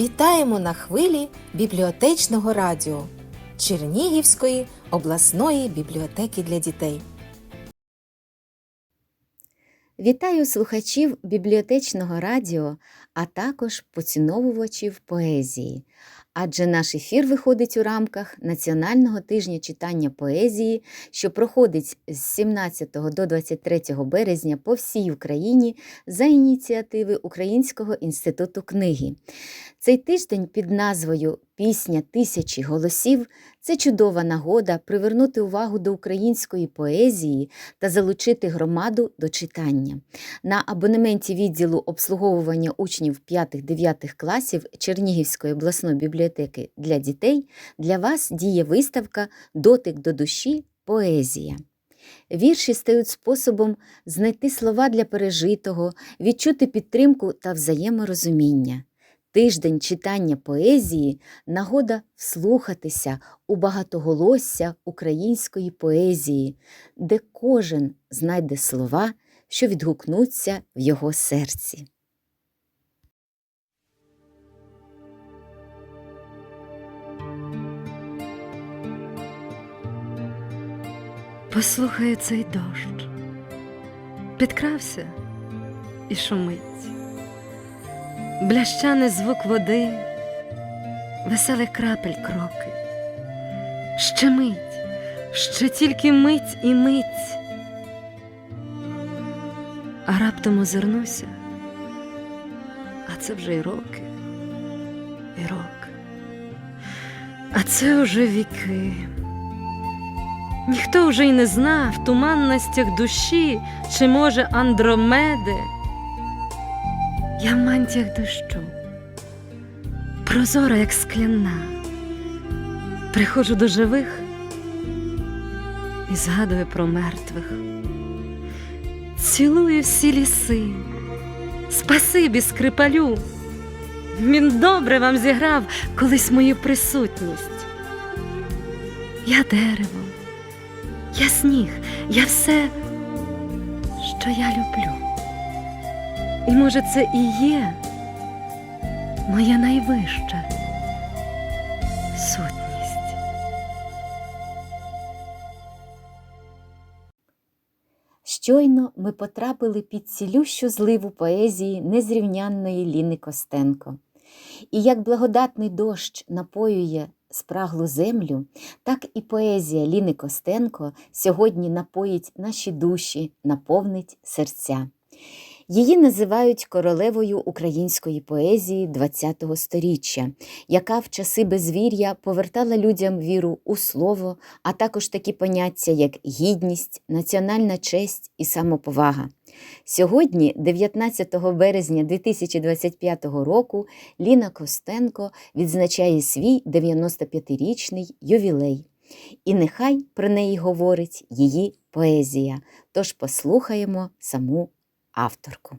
Вітаємо на хвилі бібліотечного радіо Чернігівської обласної бібліотеки для дітей. Вітаю слухачів бібліотечного радіо, а також поціновувачів поезії. Адже наш ефір виходить у рамках Національного тижня читання поезії, що проходить з 17 до 23 березня по всій Україні за ініціативи Українського інституту книги. Цей тиждень під назвою Пісня тисячі голосів це чудова нагода привернути увагу до української поезії та залучити громаду до читання. На абонементі відділу обслуговування учнів 5-9 класів Чернігівської обласної бібліотеки для дітей для вас діє виставка Дотик до душі поезія. Вірші стають способом знайти слова для пережитого, відчути підтримку та взаєморозуміння. Тиждень читання поезії нагода вслухатися у багатоголосся української поезії, де кожен знайде слова, що відгукнуться в його серці. Послухаю цей дощ. Підкрався і шумить. Блящаний звук води, веселих крапель кроки. Ще мить, ще тільки мить і мить. А раптом озирнуся, а це вже й роки, і роки. А це вже віки. Ніхто вже й не знав в туманностях душі, чи може Андромеди. Я в мантіях дощу, прозора, як скляна, приходжу до живих і згадую про мертвих. Цілую всі ліси, спасибі скрипалю. Він добре вам зіграв колись мою присутність. Я дерево, я сніг, я все, що я люблю. І може це і є моя найвища сутність. Щойно ми потрапили під цілющу зливу поезії незрівнянної Ліни Костенко. І як благодатний дощ напоює спраглу землю, так і поезія Ліни Костенко сьогодні напоїть наші душі, наповнить серця. Її називають королевою української поезії ХХ століття, яка в часи безвір'я повертала людям віру у слово, а також такі поняття, як гідність, національна честь і самоповага. Сьогодні, 19 березня 2025 року, Ліна Костенко відзначає свій 95-річний ювілей. І нехай про неї говорить її поезія. Тож послухаємо саму авторку.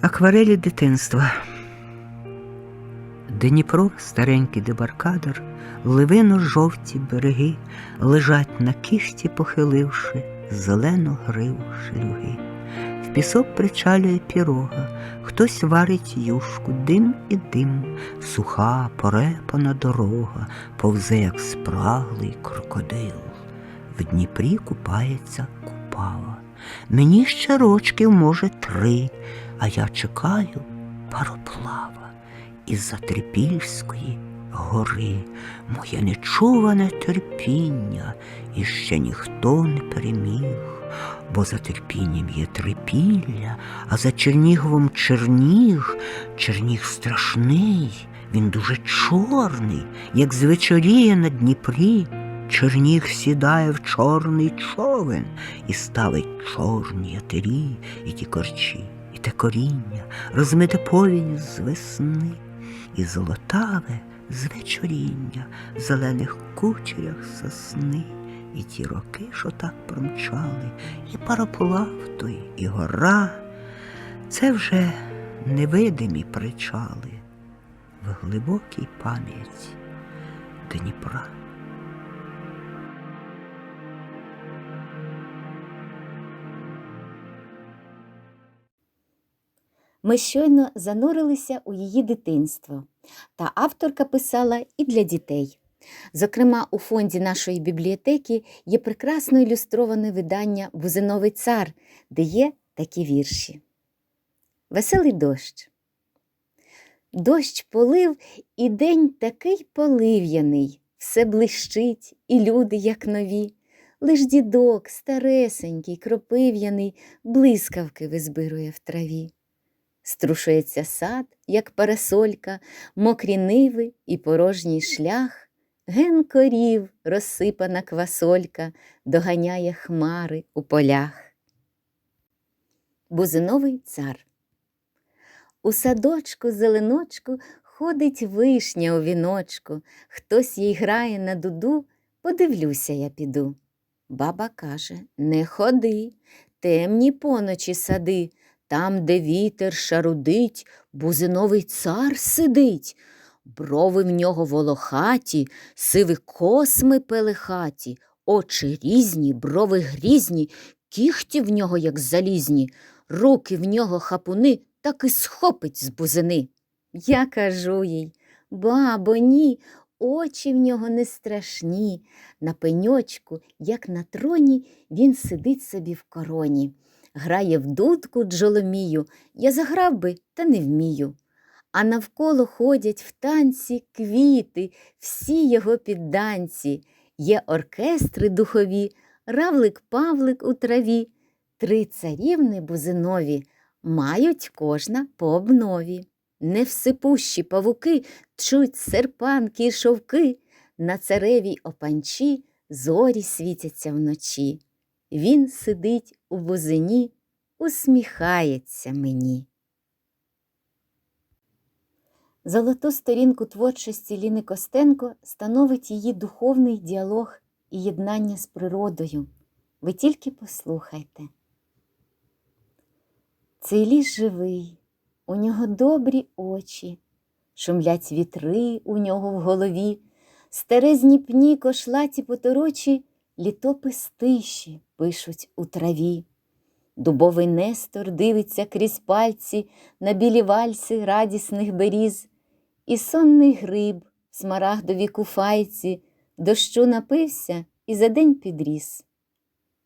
Акварелі дитинства. Дніпро, старенький дебаркадер, ливино жовті береги лежать на кішті, похиливши зелену гриву шлюги. Пісок причалює пірога, хтось варить юшку, дим і дим, суха, порепана дорога, повзе, як спраглий крокодил. В Дніпрі купається купава. Мені ще рочків, може, три, а я чекаю пароплава із-за Трипільської гори, моє нечуване терпіння, ще ніхто не переміг, бо за терпінням є трипілля, а за Черніговом Черніг, Черніг страшний, він дуже чорний, як звечоріє на Дніпрі. Черніг сідає в чорний човен і ставить чорні ятері, і ті корчі, і те коріння, розмите повінь з весни, і золотаве звечоріння в зелених кучерях сосни, і ті роки, що так промчали, і пароплав той, і гора. Це вже невидимі причали в глибокій пам'яті Дніпра. Ми щойно занурилися у її дитинство, та авторка писала і для дітей. Зокрема, у фонді нашої бібліотеки є прекрасно ілюстроване видання Бузиновий цар, де є такі вірші. Веселий дощ. Дощ полив, і день такий полив'яний, все блищить, і люди, як нові. Лиш дідок, старесенький, кропив'яний, блискавки визбирує в траві. Струшується сад, як парасолька, мокрі ниви і порожній шлях. Ген корів, розсипана квасолька, доганяє хмари у полях. Бузиновий цар. У садочку зеленочку ходить вишня у віночку, хтось їй грає на дуду, подивлюся, я піду. Баба каже: Не ходи, темні поночі сади, там, де вітер шарудить, бузиновий цар сидить. Брови в нього волохаті, сиві косми пелехаті, очі різні, брови грізні, кіхті в нього, як залізні, руки в нього хапуни, так і схопить з бузини. Я кажу їй, бабо, ні, очі в нього не страшні. На пеньочку, як на троні, він сидить собі в короні. Грає в дудку джоломію, я заграв би, та не вмію. А навколо ходять в танці квіти, всі його підданці. Є оркестри духові, равлик Павлик у траві, три царівни бузинові мають кожна по обнові. Невсипущі павуки тчуть серпанки й шовки, на царевій опанчі зорі світяться вночі. Він сидить у бузині, усміхається мені. Золоту сторінку творчості Ліни Костенко становить її духовний діалог і єднання з природою. Ви тільки послухайте. Цей ліс живий, у нього добрі очі, шумлять вітри у нього в голові, старезні пні кошлаті поторочі, літопис тиші пишуть у траві. Дубовий нестор дивиться крізь пальці на білі вальси радісних беріз, і сонний гриб в смарагдовій куфайці дощу напився і за день підріс.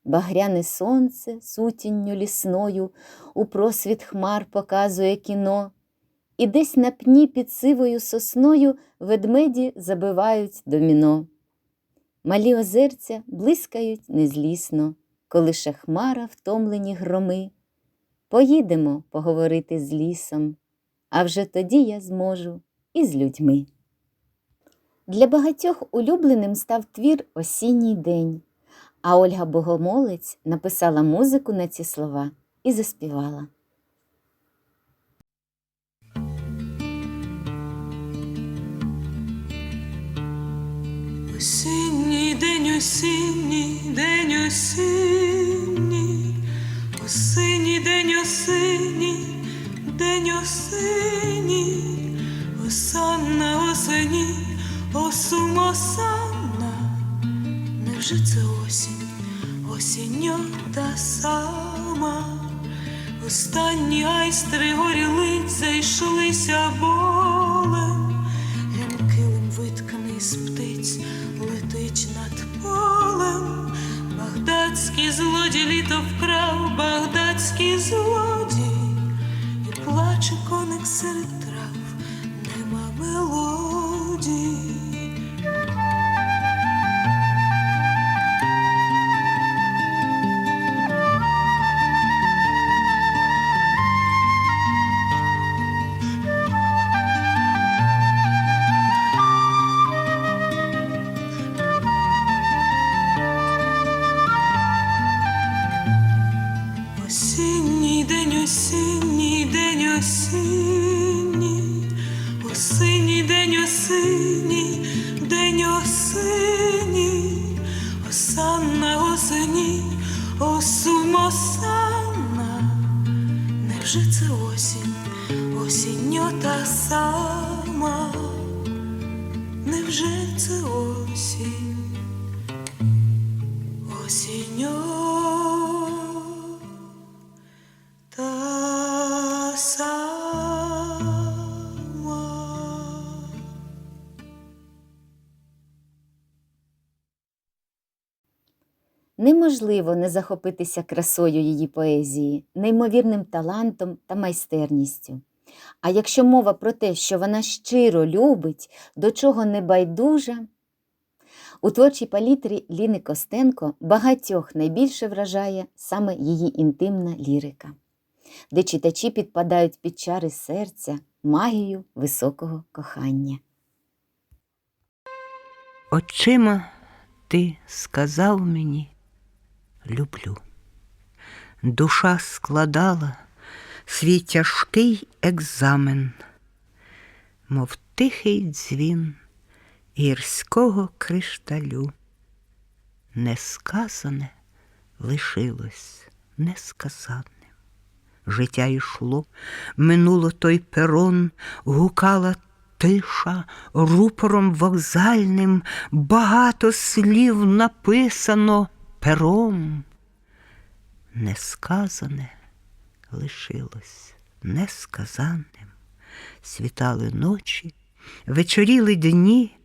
Багряне сонце сутінню лісною у просвіт хмар показує кіно, і десь на пні під сивою сосною ведмеді забивають доміно. Малі озерця блискають незлісно, коли ще хмара втомлені громи. Поїдемо поговорити з лісом, а вже тоді я зможу і з людьми. Для багатьох улюбленим став твір Осінній день. А Ольга Богомолець написала музику на ці слова і заспівала. Осінній день, осінній день, осінній, осінній день, осінній, день осінній, осанна осені, осум осанна. Невже це осінь, осінньо та сама? Останні айстри горіли, зайшлися болем, Багдадський злодій літо вкрав, багдадський злодій, і плаче коник серед осені, о сумосана, Невже це осінь, осінньо та сама? Невже це осінь? Осіньо неможливо не захопитися красою її поезії, неймовірним талантом та майстерністю. А якщо мова про те, що вона щиро любить, до чого не байдужа, у творчій палітрі Ліни Костенко багатьох найбільше вражає саме її інтимна лірика, де читачі підпадають під чари серця, магію високого кохання. Очима ти сказав мені люблю. Душа складала свій тяжкий екзамен, мов тихий дзвін гірського кришталю. Несказане лишилось несказаним. Життя йшло, минуло той перон, гукала тиша, рупором вокзальним, багато слів написано пером. Несказане лишилось несказаним. Світали ночі, вечоріли дні,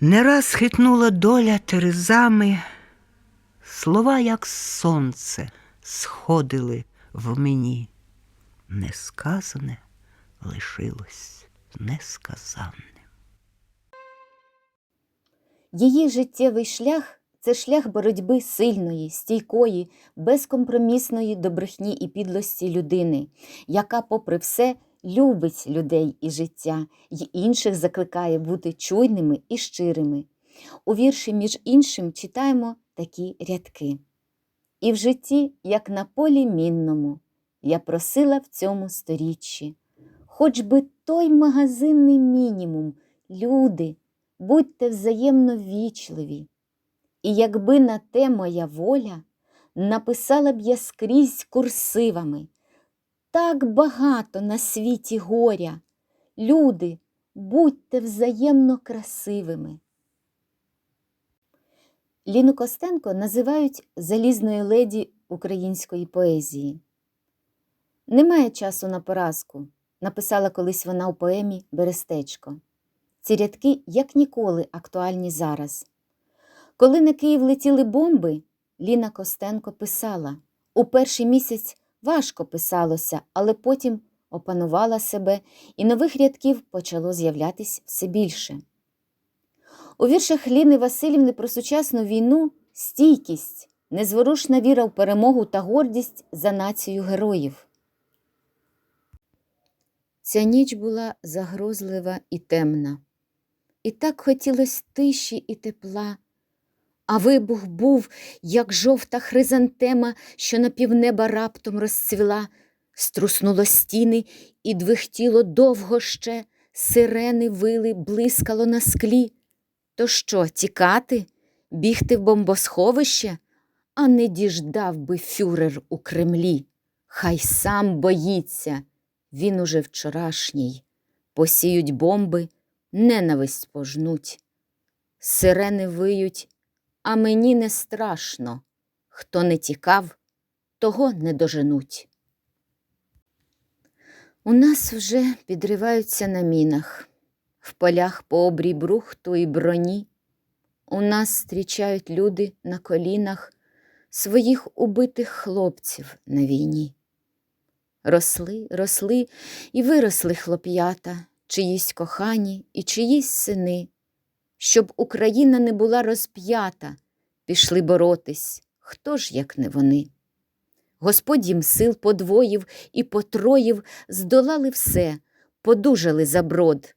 не раз хитнула доля терезами, слова, як сонце, сходили в мені. Несказане лишилось несказанним. Її життєвий шлях це шлях боротьби сильної, стійкої, безкомпромісної до брехні і підлості людини, яка, попри все, любить людей і життя, й інших закликає бути чуйними і щирими. У вірші, між іншим, читаємо такі рядки. І в житті, як на полі мінному, я просила в цьому сторіччі, хоч би той магазинний мінімум, люди, будьте взаємно вічливі. І якби на те моя воля, написала б я скрізь курсивами. Так багато на світі горя. Люди, будьте взаємно красивими. Ліну Костенко називають залізною леді української поезії. Немає часу на поразку, написала колись вона у поемі Берестечко. Ці рядки як ніколи актуальні зараз. Коли на Київ летіли бомби, Ліна Костенко писала у перший місяць важко писалося, але потім опанувала себе, і нових рядків почало з'являтись все більше. У віршах Ліни Васильівни про сучасну війну стійкість, незворушна віра в перемогу та гордість за націю героїв. Ця ніч була загрозлива і темна, і так хотілось тиші і тепла. А вибух був, як жовта хризантема, що на півнеба раптом розцвіла, струснуло стіни і двихтіло довго ще, сирени вили, блискало на склі. То що, тікати, бігти в бомбосховище? А не діждав би фюрер у Кремлі. Хай сам боїться, він уже вчорашній. Посіють бомби, ненависть пожнуть. Сирени виють, а мені не страшно. Хто не тікав, того не доженуть. У нас вже підриваються на мінах, в полях по обрій брухту і броні. У нас зустрічають люди на колінах своїх убитих хлопців на війні. Росли, росли і виросли хлоп'ята, чиїсь кохані і чиїсь сини. Щоб Україна не була розп'ята, пішли боротись, хто ж, як не вони. Господь їм сил подвоїв і потроїв, здолали все, подужали за брод.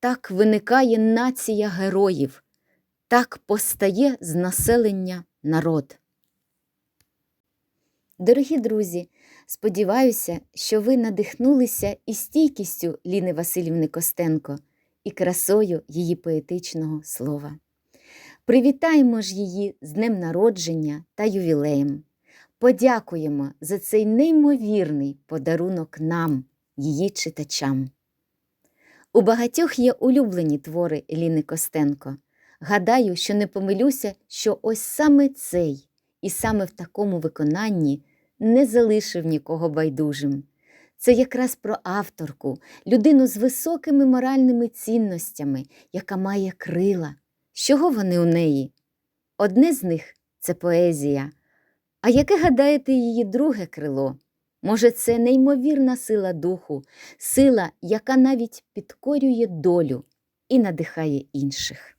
Так виникає нація героїв, так постає з населення народ. Дорогі друзі, сподіваюся, що ви надихнулися і стійкістю Ліни Васильівни Костенко, і красою її поетичного слова. Привітаємо ж її з днем народження та ювілеєм. Подякуємо за цей неймовірний подарунок нам, її читачам. У багатьох є улюблені твори Ліни Костенко. Гадаю, що не помилюся, що ось саме цей і саме в такому виконанні не залишив нікого байдужим. Це якраз про авторку, людину з високими моральними цінностями, яка має крила. Чого вони у неї? Одне з них це поезія. А яке гадаєте її друге крило? Може, це неймовірна сила духу, сила, яка навіть підкорює долю і надихає інших.